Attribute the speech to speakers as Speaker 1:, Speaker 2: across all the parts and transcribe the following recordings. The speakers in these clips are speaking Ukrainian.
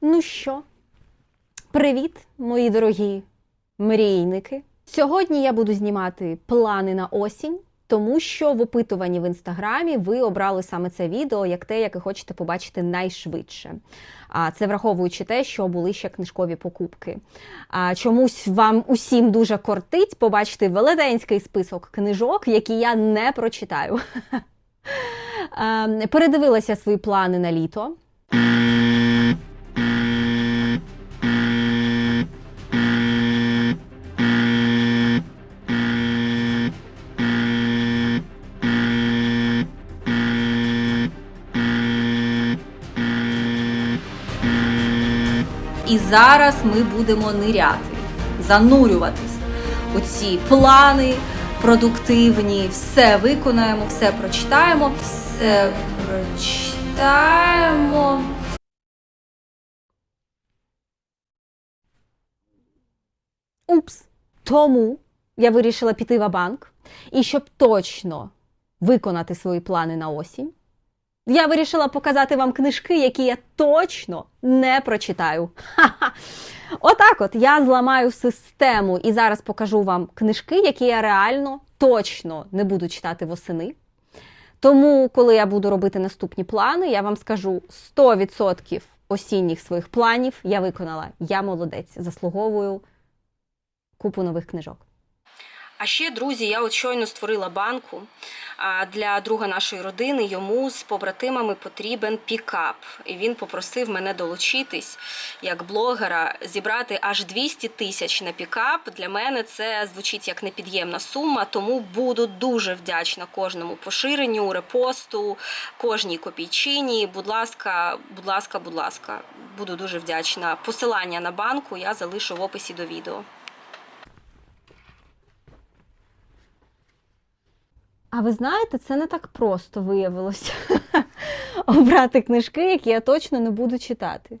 Speaker 1: Ну що, привіт, мої дорогі мрійники. Сьогодні я буду знімати плани на осінь, тому що в опитуванні в інстаграмі ви обрали саме це відео як те, яке хочете побачити найшвидше. А це враховуючи те, що були ще книжкові покупки. А чомусь вам усім дуже кортить побачити велетенський список книжок, які я не прочитаю. Передивилася свої плани на літо.
Speaker 2: Зараз ми будемо ниряти, занурюватись у ці плани продуктивні, все виконаємо, все прочитаємо, все прочитаємо.
Speaker 1: Упс. Тому я вирішила піти в банк і щоб точно виконати свої плани на осінь, я вирішила показати вам книжки, які я точно не прочитаю. Отак от я зламаю систему і зараз покажу вам книжки, які я реально точно не буду читати восени. Тому, коли я буду робити наступні плани, я вам скажу 100% осінніх своїх планів я виконала. Я молодець, заслуговую купу нових книжок. А ще, друзі, я от щойно створила банку для друга нашої родини. Йому з побратимами потрібен пікап. І він попросив мене долучитись як блогера, зібрати аж 200 тисяч на пікап. Для мене це звучить як непід'ємна сума, тому буду дуже вдячна кожному поширенню, репосту, кожній копійчині. Будь ласка, будь ласка, будь ласка, буду дуже вдячна. Посилання на банку я залишу в описі до відео. А ви знаєте, це не так просто виявилося обрати книжки, які я точно не буду читати.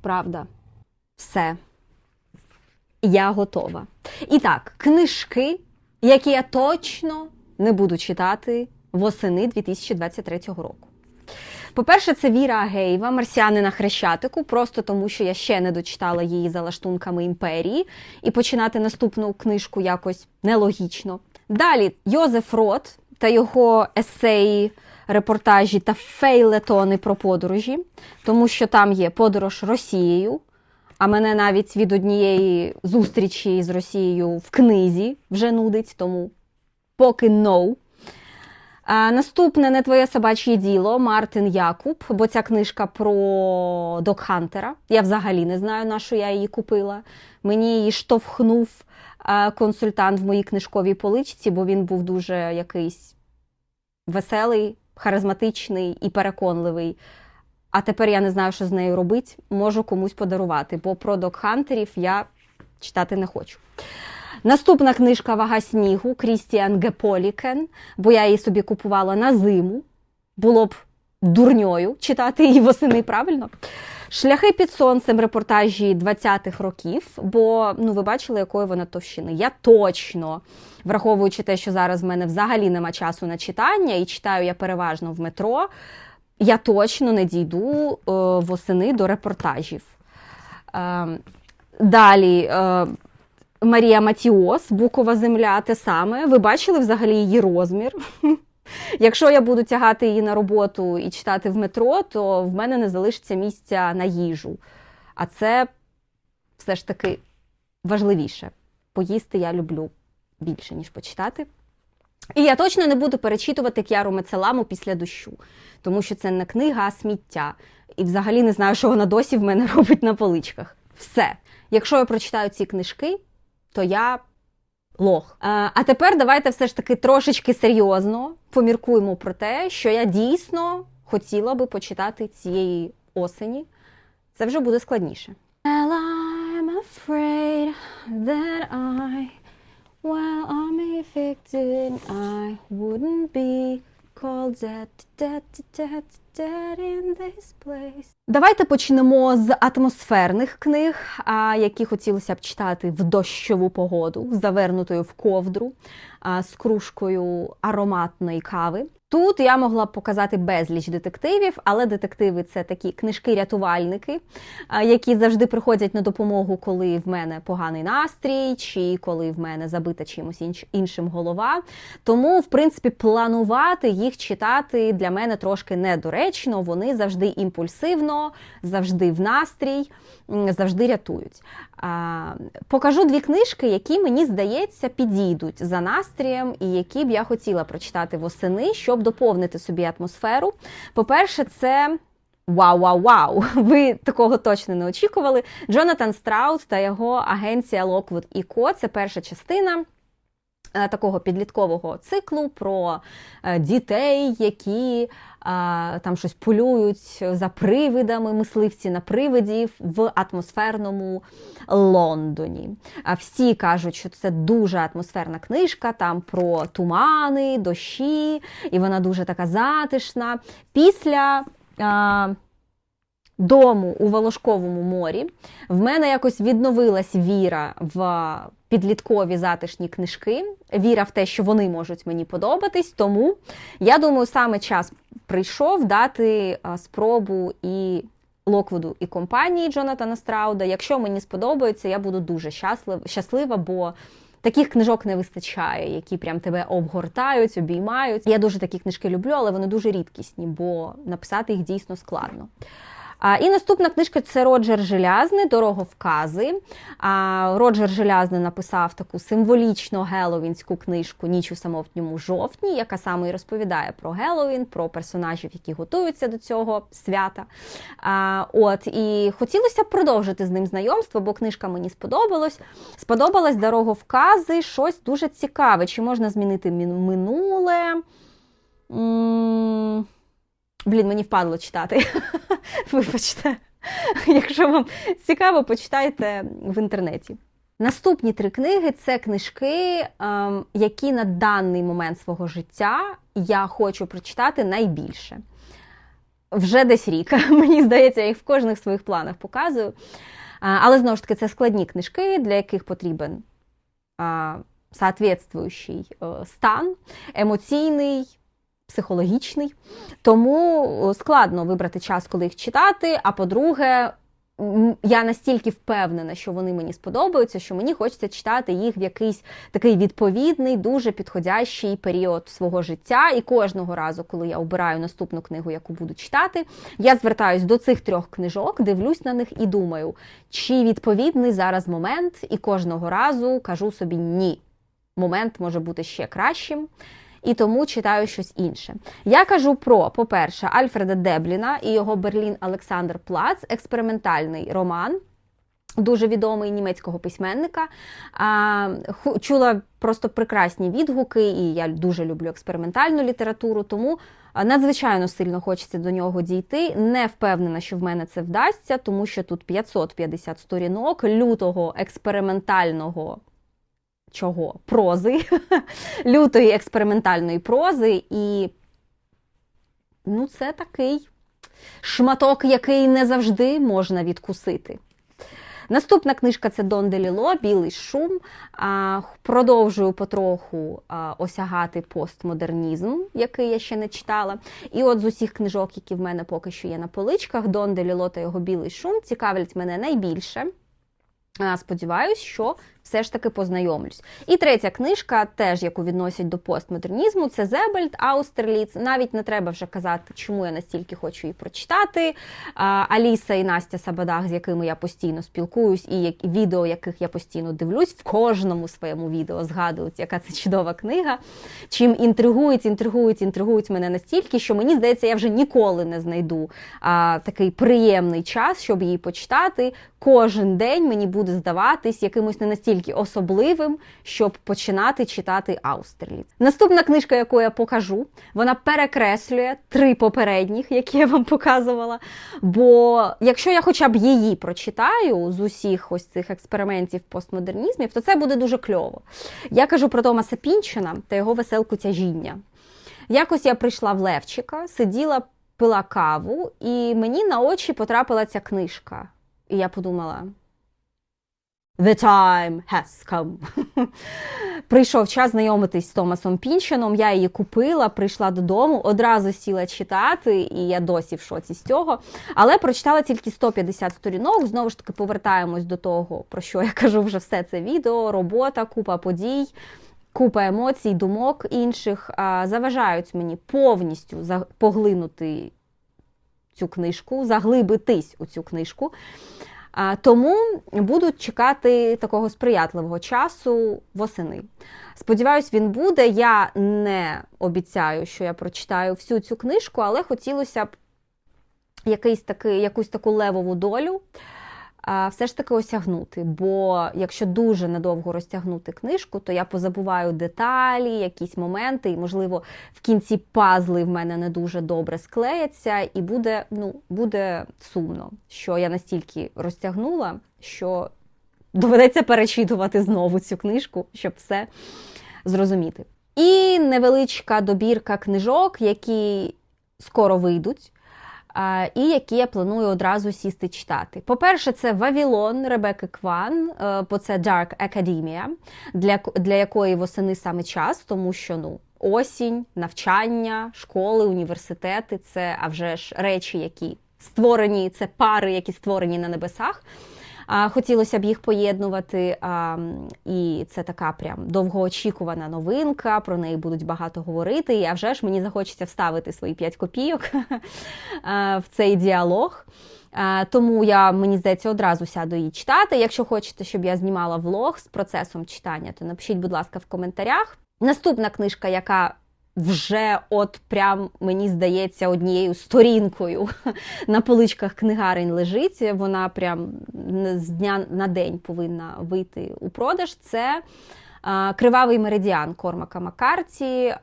Speaker 1: Правда. Все. Я готова. І так, книжки, які я точно не буду читати восени 2023 року. По-перше, це Віра Агеєва, Марсіани на Хрещатику, просто тому що я ще не дочитала її за лаштунками імперії, і починати наступну книжку якось нелогічно. Далі Йозеф Рот та його есеї, репортажі та фейлетони про подорожі, тому що там є подорож Росією. А мене навіть від однієї зустрічі з Росією в книзі вже нудить, тому поки no. Наступне не твоє собачє діло Мартин Якуб, бо ця книжка про Докхантера. Я взагалі не знаю, на що я її купила. Мені її штовхнув консультант в моїй книжковій поличці, бо він був дуже якийсь веселий, харизматичний і переконливий. А тепер я не знаю, що з нею робити. Можу комусь подарувати, бо про Докхантерів я читати не хочу. Наступна книжка Вага снігу Крістіан Геполікен, бо я її собі купувала на зиму. Було б дурньою читати її восени, правильно? Шляхи під сонцем репортажі 20-х років, бо ну ви бачили, якої вона товщини. Я точно, враховуючи те, що зараз в мене взагалі нема часу на читання, і читаю я переважно в метро, я точно не дійду е, восени до репортажів. Е, далі. Марія Матіос, Букова земля, те саме. Ви бачили взагалі її розмір? Якщо я буду тягати її на роботу і читати в метро, то в мене не залишиться місця на їжу. А це все ж таки важливіше. Поїсти я люблю більше, ніж почитати. І я точно не буду перечитувати К'яру Мецеламу після дощу, тому що це не книга, а сміття. І взагалі не знаю, що вона досі в мене робить на поличках. Все. Якщо я прочитаю ці книжки, то я лох. А, а тепер давайте все ж таки трошечки серйозно поміркуємо про те, що я дійсно хотіла би почитати цієї осені. Це вже буде складніше. Well, I'm afraid that I, while I'm evicted, I wouldn't be all dead, dead, dead, dead in this place. Давайте почнемо з атмосферних книг, які хотілося б читати в дощову погоду, завернутою в ковдру, з кружкою ароматної кави. Тут я могла б показати безліч детективів, але детективи це такі книжки-рятувальники, які завжди приходять на допомогу, коли в мене поганий настрій, чи коли в мене забита чимось іншим голова. Тому, в принципі, планувати їх читати для мене трошки недоречно. Вони завжди імпульсивно, завжди в настрій, завжди рятують. Покажу дві книжки, які мені здається підійдуть за настрієм, і які б я хотіла прочитати восени, щоб доповнити собі атмосферу. По-перше, це. Вау, вау, вау! Ви такого точно не очікували. Джонатан Страут та його агенція Lockwood і Co. Це перша частина такого підліткового циклу про е, дітей, які е, там щось полюють за привидами, мисливці на привидів в атмосферному Лондоні. Всі кажуть, що це дуже атмосферна книжка, там про тумани, дощі, і вона дуже така затишна. Після дому у Волошковому морі в мене якось відновилась віра в підліткові затишні книжки, віра в те, що вони можуть мені подобатись. Тому я думаю, саме час прийшов дати спробу і Локвуду і компанії Джонатана Страуда. Якщо мені сподобається, я буду дуже щаслив, щаслива, бо таких книжок не вистачає, які прям тебе обгортають, обіймають. Я дуже такі книжки люблю, але вони дуже рідкісні, бо написати їх дійсно складно. І наступна книжка це Роджер Желязний Дороговкази. Роджер Желязний написав таку символічно геловінську книжку Ніч у самотньому жовтні, яка саме і розповідає про Геловін, про персонажів, які готуються до цього свята. От і хотілося б продовжити з ним знайомство, бо книжка мені сподобалась. Сподобалась Дороговкази, щось дуже цікаве. Чи можна змінити мін- минуле? Блін, мені впадло читати. Вибачте. Якщо вам цікаво, почитайте в інтернеті. Наступні три книги це книжки, ем, які на даний момент свого життя я хочу прочитати найбільше. Вже десь рік. Мені здається, я їх в кожних своїх планах показую. Але знову ж таки, це складні книжки, для яких потрібен а, соответствуючий е, стан, емоційний, психологічний. Тому е, складно вибрати час, коли їх читати. А по-друге, я настільки впевнена, що вони мені сподобаються, що мені хочеться читати їх в якийсь такий відповідний, дуже підходящий період свого життя. І кожного разу, коли я обираю наступну книгу, яку буду читати, я звертаюсь до цих трьох книжок, дивлюсь на них і думаю, чи відповідний зараз момент, і кожного разу кажу собі ні. Момент може бути ще кращим і тому читаю щось інше. Я кажу про, по-перше, Альфреда Дебліна і його Берлін Олександр Плац, експериментальний роман. Дуже відомий німецького письменника. Чула просто прекрасні відгуки, і я дуже люблю експериментальну літературу, тому надзвичайно сильно хочеться до нього дійти. Не впевнена, що в мене це вдасться, тому що тут 550 сторінок лютого експериментального чого? Прози, лютої експериментальної прози, і ну, це такий шматок, який не завжди можна відкусити. Наступна книжка це Дон Деліло Білий шум. А, Продовжую потроху а, осягати постмодернізм, який я ще не читала. І от з усіх книжок, які в мене поки що є на поличках, Дон Деліло та його білий шум цікавлять мене найбільше. Сподіваюсь, що все ж таки познайомлюсь. І третя книжка, теж яку відносять до постмодернізму, це Зебельд Аустерліц. Навіть не треба вже казати, чому я настільки хочу її прочитати. Аліса і Настя Сабадах, з якими я постійно спілкуюсь, і відео, яких я постійно дивлюсь, в кожному своєму відео згадують, яка це чудова книга. Чим інтригують, інтригують, інтригують мене настільки, що мені здається, я вже ніколи не знайду а, такий приємний час, щоб її почитати. Кожен день мені буде здаватись якимось не настільки особливим, щоб починати читати Аустерліц. Наступна книжка, яку я покажу, вона перекреслює три попередніх, які я вам показувала. Бо якщо я хоча б її прочитаю з усіх ось цих експериментів постмодернізмів, то це буде дуже кльово. Я кажу про Томаса Пінчена та його веселку тяжіння. Якось я прийшла в Левчика, сиділа, пила каву, і мені на очі потрапила ця книжка. І я подумала: The time has come. Прийшов час знайомитись з Томасом Пінченом. Я її купила, прийшла додому, одразу сіла читати, і я досі в шоці з цього. Але прочитала тільки 150 сторінок. Знову ж таки, повертаємось до того, про що я кажу вже все це відео, робота, купа подій. Купа емоцій, думок інших заважають мені повністю поглинути цю книжку, заглибитись у цю книжку. Тому будуть чекати такого сприятливого часу восени. Сподіваюсь, він буде. Я не обіцяю, що я прочитаю всю цю книжку, але хотілося б якийсь такий, якусь таку левову долю все ж таки осягнути. Бо якщо дуже надовго розтягнути книжку, то я позабуваю деталі, якісь моменти, і, можливо, в кінці пазли в мене не дуже добре склеяться, і буде, ну, буде сумно, що я настільки розтягнула, що доведеться перечитувати знову цю книжку, щоб все зрозуміти. І невеличка добірка книжок, які скоро вийдуть. І які я планую одразу сісти читати. По-перше, це Вавілон Ребекки Кван, е, бо це Dark Academia, для, для якої восени саме час, тому що ну, осінь, навчання, школи, університети це а вже ж речі, які створені, це пари, які створені на небесах. А, Хотілося б їх поєднувати, а, і це така прям довгоочікувана новинка. Про неї будуть багато говорити. І а вже ж мені захочеться вставити свої 5 копійок в цей діалог. Тому я, мені здається, одразу сяду її читати. Якщо хочете, щоб я знімала влог з процесом читання, то напишіть, будь ласка, в коментарях. Наступна книжка, яка вже от прям мені здається однією сторінкою на поличках книгарень лежить. Вона прям з дня на день повинна вийти у продаж. Це Кривавий меридіан Кормака Маккарті.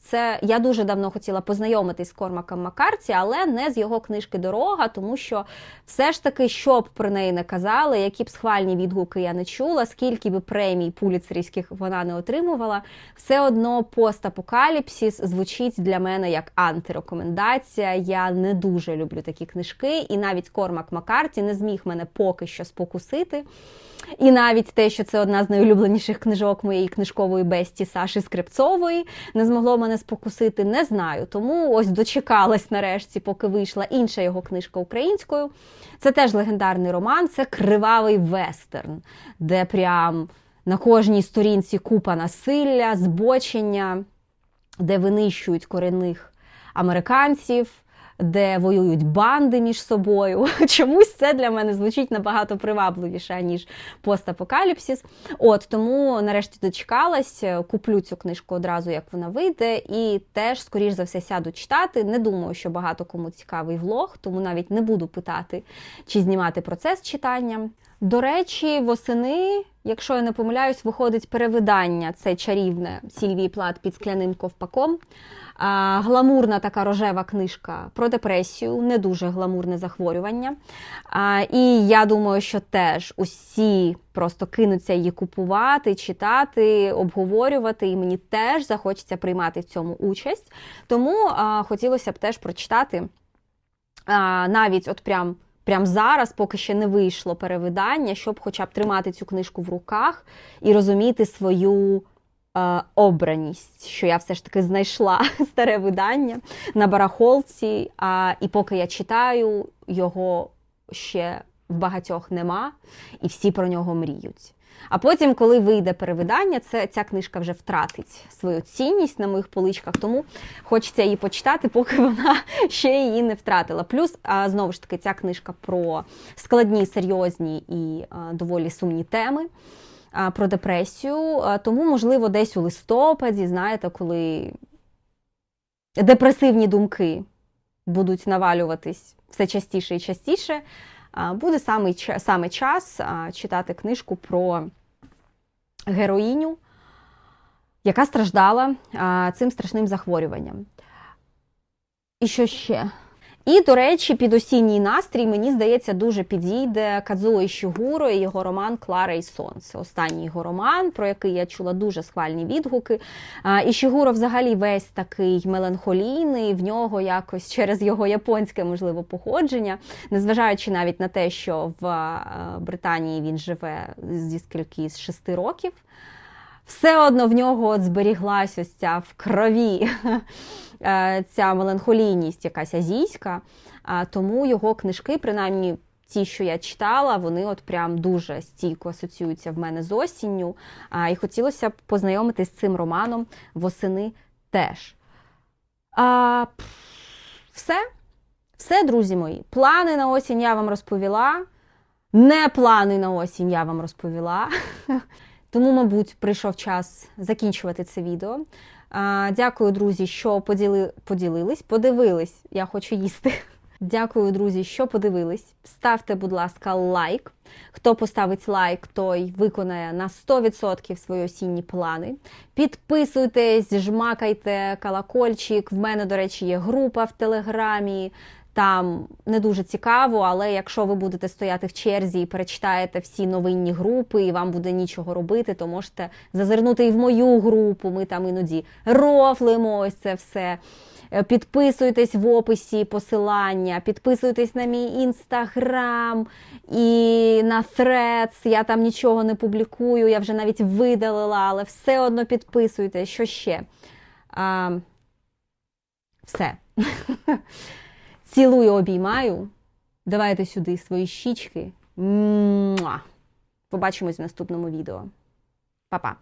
Speaker 1: Це я дуже давно хотіла познайомитись з Кормаком Маккарті, але не з його книжки Дорога, тому що все ж таки, що б про неї не казали, які б схвальні відгуки я не чула, скільки б премій пуліцерівських вона не отримувала, все одно постапокаліпсис звучить для мене як антирекомендація. Я не дуже люблю такі книжки, і навіть Кормак Маккарті не зміг мене поки що спокусити. І навіть те, що це одна з найулюбленіших книжок моєї книжкової бесті Саші Скрипцової, не змогло мене спокусити, не знаю. Тому ось дочекалась нарешті, поки вийшла інша його книжка українською. Це теж легендарний роман, це кривавий вестерн, де прям на кожній сторінці купа насилля, збочення, де винищують корінних американців. Де воюють банди між собою. Чомусь це для мене звучить набагато привабливіше, ніж постапокаліпсис. От тому нарешті дочекалась, куплю цю книжку одразу, як вона вийде, і теж, скоріш за все, сяду читати. Не думаю, що багато кому цікавий влог, тому навіть не буду питати, чи знімати процес читання. До речі, восени, якщо я не помиляюсь, виходить перевидання це чарівне Сільвії Плат під скляним ковпаком. А, Гламурна така рожева книжка про депресію, не дуже гламурне захворювання. А, І я думаю, що теж усі просто кинуться її купувати, читати, обговорювати, і мені теж захочеться приймати в цьому участь. Тому а, хотілося б теж прочитати а, навіть от прям. Прямо зараз, поки ще не вийшло перевидання, щоб хоча б тримати цю книжку в руках і розуміти свою е, обраність, що я все ж таки знайшла старе видання на барахолці. А, і поки я читаю, його ще в багатьох нема, і всі про нього мріють. А потім, коли вийде перевидання, це ця книжка вже втратить свою цінність на моїх поличках, тому хочеться її почитати, поки вона ще її не втратила. Плюс, знову ж таки, ця книжка про складні, серйозні і доволі сумні теми. Про депресію, тому, можливо, десь у листопаді, знаєте, коли депресивні думки будуть навалюватись все частіше і частіше, буде саме, саме час читати книжку про героїню, яка страждала цим страшним захворюванням. І що ще? І, до речі, під осінній настрій, мені здається, дуже підійде Кадзуо Ішігуро і його роман Клара і Сонце. Останній його роман, про який я чула дуже схвальні відгуки. Ішігуро взагалі весь такий меланхолійний, в нього якось через його японське, можливо, походження, незважаючи навіть на те, що в е, Британії він живе зі скільки з шести років. Все одно в нього от зберіглась ось ця в крові е, ця меланхолійність якась азійська. Тому його книжки, принаймні ті, що я читала, вони от прям дуже стійко асоціюються в мене з осінню. І хотілося б познайомитись з цим романом восени теж. А, все. Все, друзі мої. Плани на осінь я вам розповіла. Не плани на осінь я вам розповіла. Тому, мабуть, прийшов час закінчувати це відео. Дякую, друзі, що поділи... поділились, подивились. Я хочу їсти. Дякую, друзі, що подивились. Ставте, будь ласка, лайк. Хто поставить лайк, той виконає на 100% свої осінні плани. Підписуйтесь, жмакайте колокольчик. В мене, до речі, є група в Телеграмі. Там не дуже цікаво, але якщо ви будете стояти в черзі і перечитаєте всі новинні групи, і вам буде нічого робити, то можете зазирнути і в мою групу. Ми там іноді рофлимо ось це все. Е, Підписуйтесь в описі посилання, підписуйтесь на мій інстаграм і на Threads. Я там нічого не публікую, я вже навіть видалила, але все одно підписуйтесь. Що ще? А, все. Цілую, обіймаю. Давайте сюди свої щічки. Муа. Побачимось в наступному відео. Па-па!